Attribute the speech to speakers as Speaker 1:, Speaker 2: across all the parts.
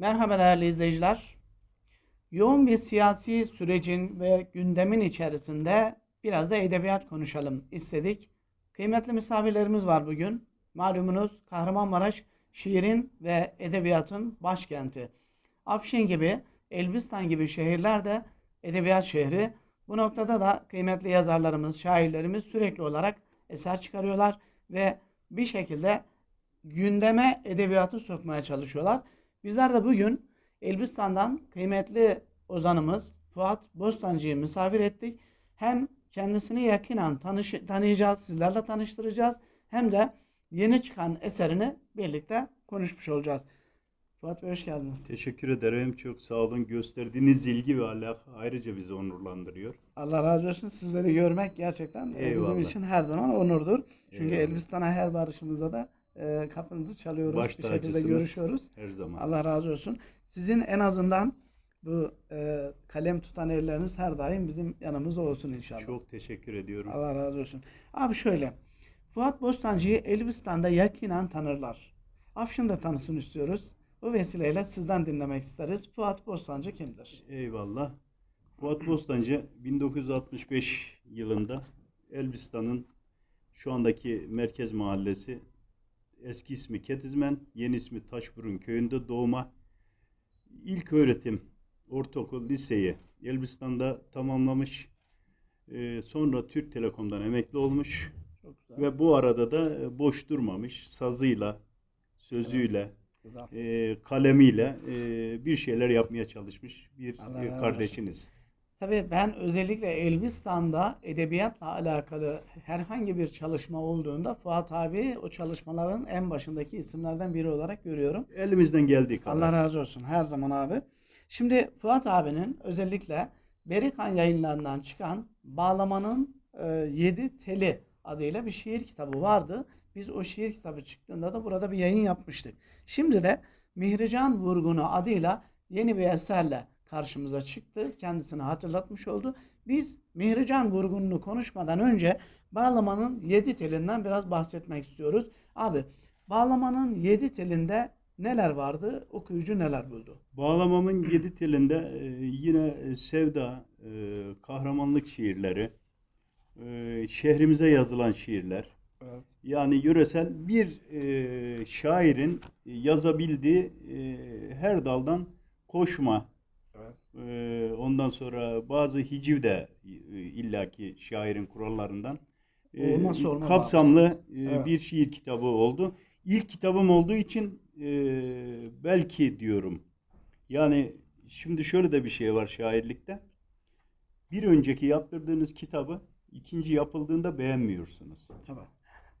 Speaker 1: Merhaba değerli izleyiciler. Yoğun bir siyasi sürecin ve gündemin içerisinde biraz da edebiyat konuşalım istedik. Kıymetli misafirlerimiz var bugün. Malumunuz Kahramanmaraş şiirin ve edebiyatın başkenti. Afşin gibi, Elbistan gibi şehirler de edebiyat şehri. Bu noktada da kıymetli yazarlarımız, şairlerimiz sürekli olarak eser çıkarıyorlar ve bir şekilde gündeme edebiyatı sokmaya çalışıyorlar. Bizler de bugün Elbistan'dan kıymetli ozanımız Fuat Bostancı'yı misafir ettik. Hem kendisini yakinen tanış tanıyacağız, sizlerle tanıştıracağız. Hem de yeni çıkan eserini birlikte konuşmuş olacağız. Fuat Bey hoş geldiniz.
Speaker 2: Teşekkür ederim. Çok sağ olun. Gösterdiğiniz ilgi ve alaka ayrıca bizi onurlandırıyor.
Speaker 1: Allah razı olsun. Sizleri görmek gerçekten e, bizim
Speaker 2: Eyvallah.
Speaker 1: için her zaman onurdur. Çünkü
Speaker 2: Eyvallah.
Speaker 1: Elbistan'a her barışımızda da e, kapınızı çalıyoruz.
Speaker 2: Baş
Speaker 1: bir şekilde görüşüyoruz.
Speaker 2: Her zaman.
Speaker 1: Allah razı olsun. Sizin en azından bu e, kalem tutan elleriniz her daim bizim yanımızda olsun inşallah.
Speaker 2: Çok teşekkür ediyorum.
Speaker 1: Allah razı olsun. Abi şöyle. Fuat Bostancı'yı Elbistan'da yakinen tanırlar. Afşin'de tanısın istiyoruz. Bu vesileyle sizden dinlemek isteriz. Fuat Bostancı kimdir?
Speaker 2: Eyvallah. Fuat Bostancı 1965 yılında Elbistan'ın şu andaki merkez mahallesi eski ismi Ketizmen, yeni ismi Taşburun köyünde doğma ilk öğretim ortaokul liseyi Elbistan'da tamamlamış. Ee, sonra Türk Telekom'dan emekli olmuş. Ve bu arada da e, boş durmamış. Sazıyla, sözüyle,
Speaker 1: güzel.
Speaker 2: e, kalemiyle e, bir şeyler yapmaya çalışmış bir
Speaker 1: Allah
Speaker 2: kardeşiniz.
Speaker 1: Tabii ben özellikle Elbistan'da edebiyatla alakalı herhangi bir çalışma olduğunda Fuat abi o çalışmaların en başındaki isimlerden biri olarak görüyorum.
Speaker 2: Elimizden geldiği kadar.
Speaker 1: Allah razı olsun her zaman abi. Şimdi Fuat abinin özellikle Berikan yayınlarından çıkan Bağlamanın e, Yedi Teli adıyla bir şiir kitabı vardı. Biz o şiir kitabı çıktığında da burada bir yayın yapmıştık. Şimdi de Mihrican Vurgunu adıyla yeni bir eserle karşımıza çıktı. Kendisini hatırlatmış oldu. Biz Mihrican Vurgunu'nu konuşmadan önce Bağlamanın Yedi Telinden biraz bahsetmek istiyoruz. Abi Bağlamanın Yedi Telinde neler vardı? Okuyucu neler buldu?
Speaker 2: Bağlamamın yedi telinde e, yine e, sevda, e, kahramanlık şiirleri, şehrimize yazılan şiirler.
Speaker 1: Evet.
Speaker 2: Yani yöresel bir şairin yazabildiği her daldan koşma. E, ondan sonra bazı hiciv de e, illaki şairin kurallarından e,
Speaker 1: Olmazsa olmaz
Speaker 2: kapsamlı e,
Speaker 1: Evet.
Speaker 2: bir şiir kitabı oldu. İlk kitabım olduğu için e, belki diyorum. Yani şimdi şöyle de bir şey var şairlikte. Bir önceki yaptırdığınız kitabı ikinci yapıldığında beğenmiyorsunuz.
Speaker 1: Tabii.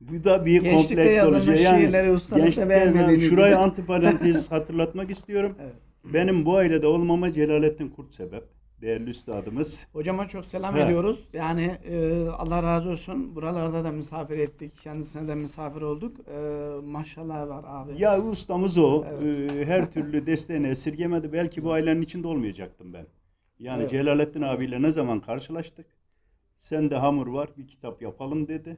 Speaker 2: Bu da bir kompleks oluşuyor. Yani
Speaker 1: şiirleri
Speaker 2: gençlikte
Speaker 1: beğenmediğiniz
Speaker 2: şurayı antiparantez hatırlatmak istiyorum.
Speaker 1: Evet.
Speaker 2: Benim bu ailede olmama Celalettin Kurt sebep. Değerli üstadımız.
Speaker 1: Hocama çok selam
Speaker 2: He.
Speaker 1: ediyoruz. Yani e, Allah razı olsun. Buralarda da misafir ettik. Kendisine de misafir olduk. E, maşallah var abi.
Speaker 2: Ya ustamız o.
Speaker 1: Evet.
Speaker 2: Ee, her türlü desteğini esirgemedi. Belki bu ailenin içinde olmayacaktım ben. Yani
Speaker 1: Evet.
Speaker 2: Celalettin abiyle ne zaman karşılaştık? Sen de hamur var bir kitap yapalım dedi.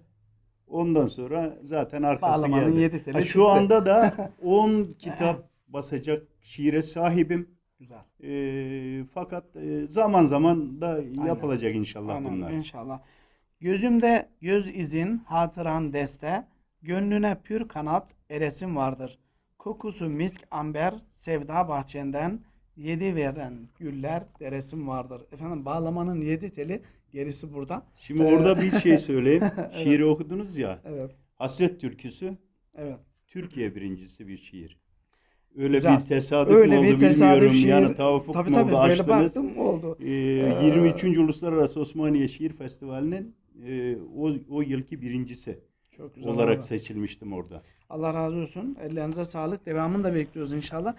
Speaker 2: Ondan sonra zaten arkası
Speaker 1: Bağlamanın
Speaker 2: geldi.
Speaker 1: yedi teli
Speaker 2: Ha,
Speaker 1: çıktı.
Speaker 2: şu anda da 10 kitap basacak şiire sahibim.
Speaker 1: Güzel.
Speaker 2: Ee, fakat e, zaman zaman da yapılacak inşallah
Speaker 1: Aynen,
Speaker 2: bunlar.
Speaker 1: inşallah. Gözümde göz izin, hatıran deste, gönlüne pür kanat, eresim vardır. Kokusu misk amber, sevda bahçenden, yedi veren güller deresim vardır. Efendim bağlamanın yedi teli, gerisi burada.
Speaker 2: Şimdi
Speaker 1: Evet.
Speaker 2: orada bir şey söyleyeyim. Şiiri okudunuz ya.
Speaker 1: Evet,
Speaker 2: Hasret türküsü
Speaker 1: evet.
Speaker 2: Türkiye birincisi bir şiir. Öyle
Speaker 1: Güzel.
Speaker 2: bir tesadüf
Speaker 1: Öyle
Speaker 2: mü
Speaker 1: bir
Speaker 2: oldu
Speaker 1: tesadüf
Speaker 2: bilmiyorum.
Speaker 1: şiir.
Speaker 2: Yani tavafuk
Speaker 1: tabii
Speaker 2: mu
Speaker 1: tabii
Speaker 2: oldu
Speaker 1: böyle
Speaker 2: açtınız.
Speaker 1: baktım oldu.
Speaker 2: Ee, 23. Uluslararası Osmaniye Şiir Festivali'nin e, o, o yılki birincisi
Speaker 1: Çok güzel
Speaker 2: olarak
Speaker 1: oldu.
Speaker 2: seçilmiştim orada.
Speaker 1: Allah razı olsun. Ellerinize sağlık. Devamını da bekliyoruz inşallah.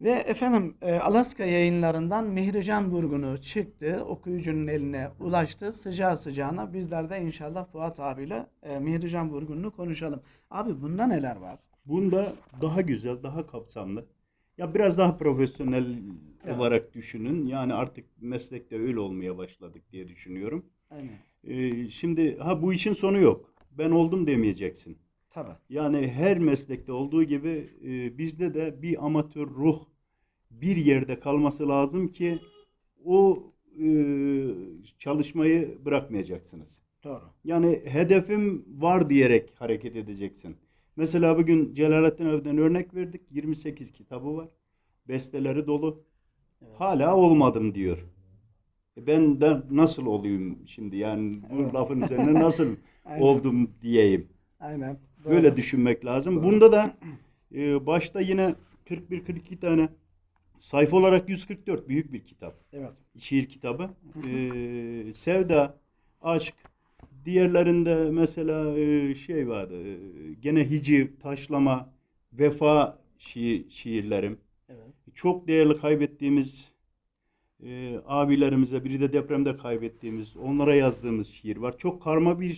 Speaker 1: Ve efendim e, Alaska yayınlarından Mihrican Burgunu çıktı. Okuyucunun eline ulaştı. Sıcağı sıcağına bizler de inşallah Fuat abiyle e, Mihrican Burgunu'nu konuşalım. Abi bunda neler var?
Speaker 2: Bunda daha güzel, daha kapsamlı. Ya biraz daha profesyonel
Speaker 1: Evet.
Speaker 2: olarak düşünün. Yani artık meslekte öyle olmaya başladık diye düşünüyorum.
Speaker 1: Aynen.
Speaker 2: Ee, şimdi ha bu işin sonu yok. Ben oldum demeyeceksin.
Speaker 1: Tabii.
Speaker 2: Yani her meslekte olduğu gibi e, bizde de bir amatör ruh bir yerde kalması lazım ki o e, çalışmayı bırakmayacaksınız.
Speaker 1: Doğru.
Speaker 2: Yani hedefim var diyerek hareket edeceksin. Mesela bugün Celalettin Evden örnek verdik. 28 kitabı var. Besteleri dolu.
Speaker 1: Evet.
Speaker 2: Hala olmadım diyor. E ben de nasıl olayım şimdi? Yani bu
Speaker 1: Evet.
Speaker 2: lafın üzerine nasıl oldum diyeyim.
Speaker 1: Aynen. Doğru.
Speaker 2: Böyle düşünmek lazım.
Speaker 1: Doğru.
Speaker 2: Bunda da e, başta yine 41-42 tane sayfa olarak 144 büyük bir kitap.
Speaker 1: Evet.
Speaker 2: Şiir kitabı. E, sevda, aşk. Diğerlerinde mesela e, şey vardı. e, gene hiciv, taşlama, vefa şiir, şiirlerim.
Speaker 1: Evet.
Speaker 2: Çok değerli kaybettiğimiz e, abilerimize, biri de depremde kaybettiğimiz, onlara yazdığımız şiir var. Çok karma bir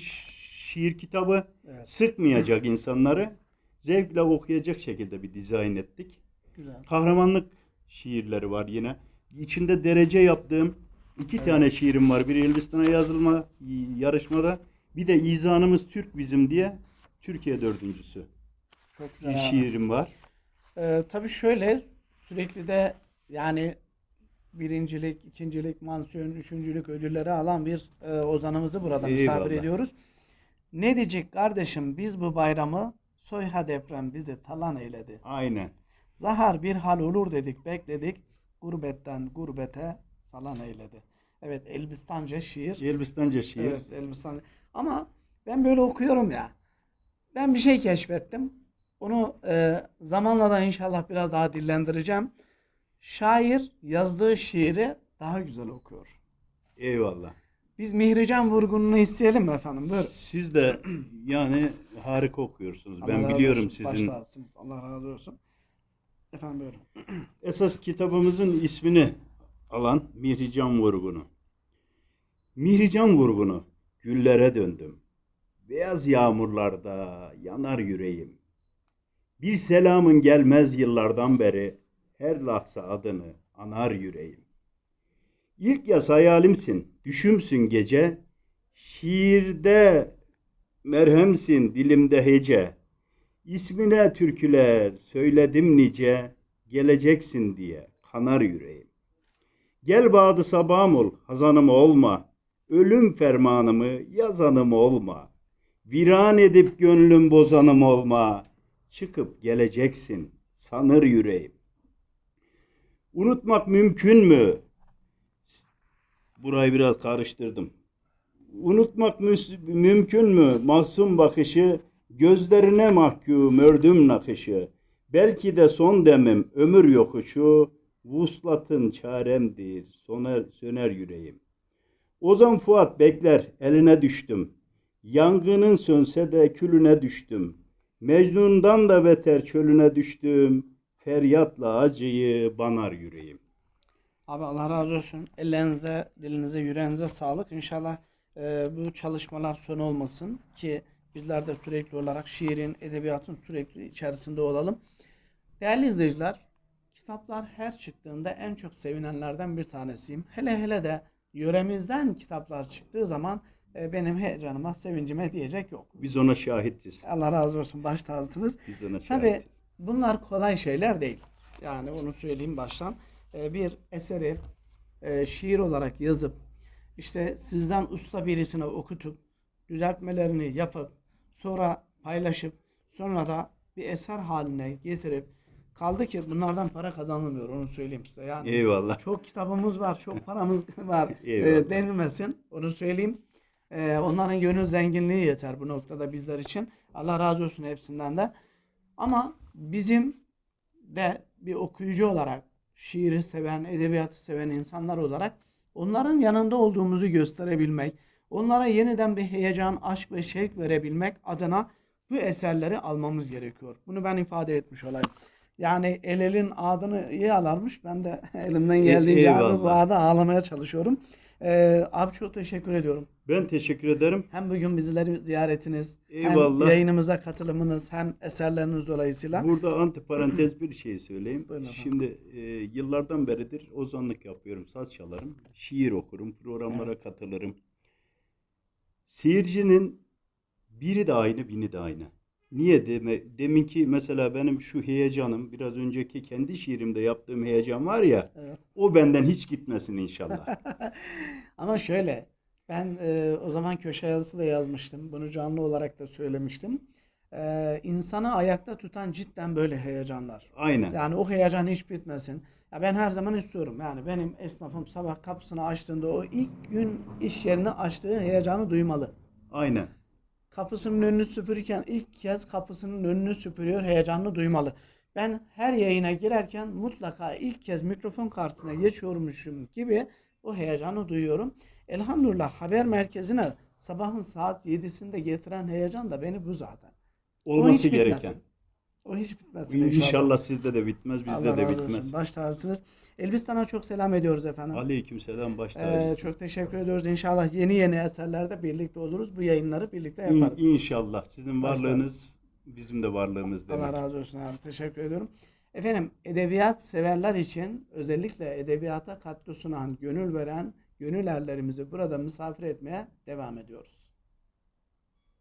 Speaker 2: şiir kitabı.
Speaker 1: Evet.
Speaker 2: Sıkmayacak insanları zevkle okuyacak şekilde bir dizayn ettik.
Speaker 1: Güzel.
Speaker 2: Kahramanlık şiirleri var yine. İçinde derece yaptığım iki
Speaker 1: Evet.
Speaker 2: tane şiirim var. Biri Elbistan'a yazılma yarışmada. Bir de İzanımız Türk bizim diye Türkiye dördüncüsü.
Speaker 1: Çok güzel.
Speaker 2: Bir
Speaker 1: abi.
Speaker 2: şiirim var.
Speaker 1: Ee, tabii şöyle sürekli de yani birincilik, ikincilik, mansiyon, üçüncülük ödülleri alan bir e, ozanımızı burada misafir
Speaker 2: Eyvallah.
Speaker 1: ediyoruz. Ne diyecek kardeşim biz bu bayramı soyha deprem bizi talan eyledi.
Speaker 2: Aynen.
Speaker 1: Zahar bir hal olur dedik bekledik gurbetten gurbete salan eyledi. Evet Elbistanca şiir.
Speaker 2: Elbistanca şiir.
Speaker 1: Evet Elbistan. Ama ben böyle okuyorum ya. Ben bir şey keşfettim. Onu e, zamanla da inşallah biraz daha dillendireceğim. Şair yazdığı şiiri daha güzel okuyor.
Speaker 2: Eyvallah.
Speaker 1: Biz Mihrican vurgununu isteyelim mi efendim? Buyurun.
Speaker 2: Siz de yani harika okuyorsunuz.
Speaker 1: Allah
Speaker 2: Ben biliyorum
Speaker 1: olsun.
Speaker 2: sizin.
Speaker 1: Başlarsınız. Allah razı olsun. Efendim buyurun.
Speaker 2: Esas kitabımızın ismini alan Mihrican Vurgunu. Mihrican Vurgunu, güllere döndüm. Beyaz yağmurlarda yanar yüreğim. Bir selamın gelmez yıllardan beri her lahza adını anar yüreğim. İlk yaz hayalimsin, düşümsün gece. Şiirde merhemsin dilimde hece. İsmine türküler söyledim nice, geleceksin diye kanar yüreğim. Gel bağdı sabahım ol, hazanım olma, ölüm fermanımı yazanım olma. Viran edip gönlüm bozanım olma, çıkıp geleceksin sanır yüreğim. Unutmak mümkün mü? Burayı biraz karıştırdım. Unutmak müs- mümkün mü mahzun bakışı, gözlerine mahkum ördüm nakışı. Belki de son demim ömür yokuşu, vuslatın çaremdir, soner, söner yüreğim. Ozan Fuat bekler, eline düştüm. Yangının sönse de külüne düştüm. Mecnun'dan da beter çölüne düştüm. Feryatla acıyı banar yüreğim.
Speaker 1: Abi Allah razı olsun. Ellerinize, dilinize, yüreğinize sağlık. İnşallah e, bu çalışmalar son olmasın ki bizler de sürekli olarak şiirin, edebiyatın sürekli içerisinde olalım. Değerli izleyiciler, kitaplar her çıktığında en çok sevinenlerden bir tanesiyim. Hele hele de yöremizden kitaplar çıktığı zaman e, benim heyecanıma, sevincime diyecek yok.
Speaker 2: Biz ona şahitiz.
Speaker 1: Allah razı olsun, baş tacısınız.
Speaker 2: Biz ona
Speaker 1: Tabii
Speaker 2: şahitiz.
Speaker 1: bunlar kolay şeyler değil. Yani onu söyleyeyim baştan. Ee, bir eseri e, şiir olarak yazıp işte sizden usta birisine okutup düzeltmelerini yapıp sonra paylaşıp sonra da bir eser haline getirip kaldı ki bunlardan para kazanılmıyor onu söyleyeyim size. Yani
Speaker 2: Eyvallah.
Speaker 1: çok kitabımız var, çok paramız var e, denilmesin. Onu söyleyeyim. E, onların gönül zenginliği yeter bu noktada bizler için. Allah razı olsun hepsinden de. Ama bizim de bir okuyucu olarak, şiiri seven, edebiyatı seven insanlar olarak onların yanında olduğumuzu gösterebilmek, onlara yeniden bir heyecan, aşk ve şevk verebilmek adına bu eserleri almamız gerekiyor. Bunu ben ifade etmiş olayım. Yani el elin adını iyi alarmış. Ben de elimden geldiğince abi bu
Speaker 2: eyvallah.
Speaker 1: adı ağlamaya çalışıyorum. Ee, abi çok teşekkür ediyorum.
Speaker 2: Ben teşekkür ederim.
Speaker 1: Hem bugün bizleri ziyaretiniz,
Speaker 2: Eyvallah.
Speaker 1: hem yayınımıza katılımınız, hem eserleriniz dolayısıyla.
Speaker 2: Burada antiparantez bir şey söyleyeyim.
Speaker 1: Buyurun efendim.
Speaker 2: Şimdi e, yıllardan beridir ozanlık yapıyorum. Saz çalarım. Şiir okurum. Programlara katılırım. Seyircinin biri de aynı, bini de aynı. Niye deme, deminki mesela benim şu heyecanım biraz önceki kendi şiirimde yaptığım heyecan var ya
Speaker 1: Evet.
Speaker 2: o benden hiç gitmesin inşallah.
Speaker 1: Ama şöyle ben e, o zaman köşe yazısı da yazmıştım. Bunu canlı olarak da söylemiştim. E, insanı ayakta tutan cidden böyle heyecanlar.
Speaker 2: Aynen.
Speaker 1: Yani o heyecan hiç bitmesin. Ya ben her zaman istiyorum. Yani benim esnafım sabah kapısını açtığında o ilk gün iş yerini açtığı heyecanı duymalı.
Speaker 2: Aynen.
Speaker 1: Kapısının önünü süpürürken ilk kez kapısının önünü süpürüyor heyecanını duymalı. Ben her yayına girerken mutlaka ilk kez mikrofon kartına geçiyormuşum gibi o heyecanı duyuyorum. Elhamdülillah haber merkezine sabahın saat 7'sinde getiren heyecan da beni bu zaten. O
Speaker 2: Olması
Speaker 1: bitmesin.
Speaker 2: gereken.
Speaker 1: O hiç bitmesin inşallah.
Speaker 2: İnşallah sizde de bitmez, bizde
Speaker 1: Allah
Speaker 2: de bitmez.
Speaker 1: olsun. Baş tacısınız. Elbistan'a çok selam ediyoruz efendim.
Speaker 2: Aleykümselam baş
Speaker 1: Ee,
Speaker 2: tacısın.
Speaker 1: çok teşekkür ediyoruz. İnşallah yeni yeni eserlerde birlikte oluruz. Bu yayınları birlikte
Speaker 2: İn-
Speaker 1: yaparız.
Speaker 2: İnşallah. Sizin
Speaker 1: Başta.
Speaker 2: varlığınız bizim de varlığımız
Speaker 1: Allah
Speaker 2: demek.
Speaker 1: razı olsun abi. Teşekkür ediyorum. Efendim edebiyat severler için özellikle edebiyata katkı sunan, gönül veren gönül erlerimizi burada misafir etmeye devam ediyoruz.